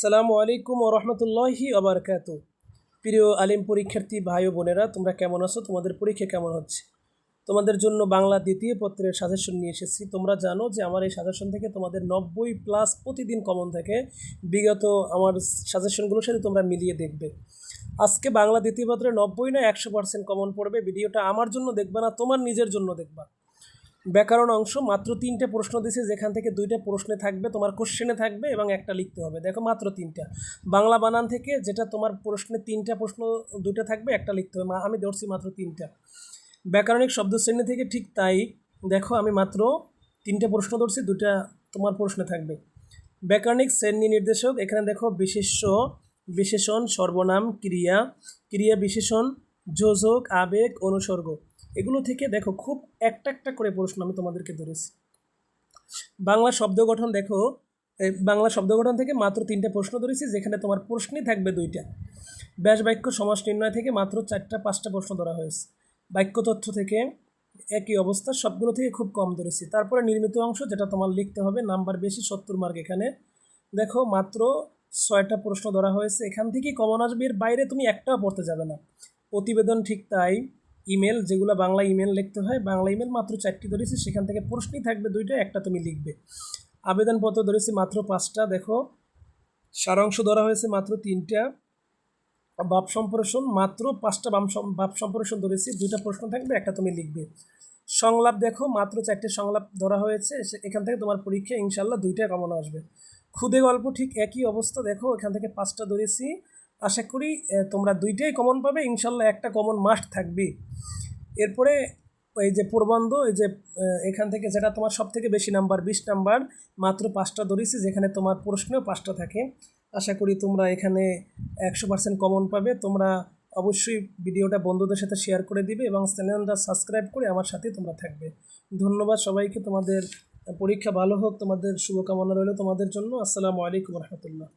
সালামু আলাইকুম ওরহমতুল্লাহি আবরকাত প্রিয় আলিম পরীক্ষার্থী ভাই ও বোনেরা, তোমরা কেমন আছো? তোমাদের পরীক্ষা কেমন হচ্ছে? তোমাদের জন্য বাংলা দ্বিতীয় পত্রের সাজেশন নিয়ে এসেছি। তোমরা জানো যে আমার এই সাজেশন থেকে তোমাদের নব্বই প্লাস প্রতিদিন কমন থাকে। বিগত আমার সাজেশনগুলোর সাথে তোমরা মিলিয়ে দেখবে। আজকে বাংলা দ্বিতীয় পত্রে নব্বই না একশো পার্সেন্ট কমন পড়বে। ভিডিওটা আমার জন্য দেখবা না, তোমার নিজের জন্য দেখবা। ব্যাকরণ অংশ মাত্র তিনটে প্রশ্ন দিয়েছে যেখান থেকে দুইটা প্রশ্নে থাকবে, তোমার কোশ্চেনে থাকবে এবং একটা লিখতে হবে। দেখো মাত্র তিনটা। বাংলা বানান থেকে যেটা তোমার প্রশ্নে তিনটা প্রশ্ন, দুইটা থাকবে, একটা লিখতে হবে। আমি ধরছি মাত্র তিনটা। ব্যাকরণিক শব্দ শ্রেণি থেকে ঠিক তাই, দেখো আমি মাত্র তিনটে প্রশ্ন ধরছি দুটা তোমার প্রশ্নে থাকবে। ব্যাকরণিক শ্রেণি নির্দেশক, এখানে দেখো বিশেষ্য, বিশেষণ, সর্বনাম, ক্রিয়া। ক্রিয়া, বিশেষণ, যোজক, আবেগ, অনুসর্গ। এগুলো থেকে দেখো খুব একটা একটা করে প্রশ্ন আমি তোমাদেরকে ধরেছি। বাংলা শব্দ গঠন দেখো বাংলা শব্দ গঠন থেকে মাত্র তিনটে প্রশ্ন ধরেছি, যেখানে তোমার প্রশ্নই থাকবে দুইটা। ব্যাস বাক্য সমাস নির্ণয় থেকে মাত্র চারটা, পাঁচটা প্রশ্ন ধরা হয়েছে। বাক্য তথ্য থেকে একই অবস্থা, সবগুলো থেকে খুব কম ধরেছি। তারপরে নির্মিত অংশ যেটা তোমার লিখতে হবে, নাম্বার বেশি সত্তর মার্ক এখানে। দেখো মাত্র ছয়টা প্রশ্ন ধরা হয়েছে। এখান থেকেই কমন আসবে, এর বাইরে তুমি একটাও পড়তে যাবে না। প্রতিবেদন ঠিক তাই। ইমেল, যেগুলো বাংলা ইমেল লিখতে হয়, বাংলা ইমেল মাত্র চারটি ধরেছি, সেখান থেকে প্রশ্নই থাকবে দুইটা, একটা তুমি লিখবে। আবেদনপত্র ধরেছি মাত্র পাঁচটা, দেখো। সারাংশ ধরা হয়েছে মাত্র তিনটা। বাপ সম্প্রসারণ, মাত্র পাঁচটা বাম বাপ সম্প্রসারণ ধরেছি, দুইটা প্রশ্ন থাকবে, একটা তুমি লিখবে। সংলাপ দেখো, মাত্র চারটে সংলাপ ধরা হয়েছে এখান থেকে তোমার পরীক্ষা ইনশাল্লাহ দুইটা কমন আসবে। খুদে গল্প ঠিক একই অবস্থা, দেখো, এখান থেকে পাঁচটা ধরেছি। আশা করি তোমরা দুইটাই কমন পাবে। ইনশাল্লাহ একটা কমন মাস্ট থাকবে। এরপরে এই যে প্রবন্ধ, এই যে এখান থেকে যেটা তোমার সব থেকে বেশি নাম্বার বিশ নাম্বার মাত্র পাঁচটা ধরেছি, যেখানে তোমার প্রশ্নেও পাঁচটা থাকে। আশা করি তোমরা এখানে একশো পার্সেন্ট কমন পাবে। তোমরা অবশ্যই ভিডিওটা বন্ধুদের সাথে শেয়ার করে দিবে এবং চ্যানেলটা সাবস্ক্রাইব করে আমার সাথে তোমরা থাকবে। ধন্যবাদ সবাইকে। তোমাদের পরীক্ষা ভালো হোক, তোমাদের শুভকামনা রইল তোমাদের জন্য। আসসালামু আলাইকুম রহমতুল্লাহ।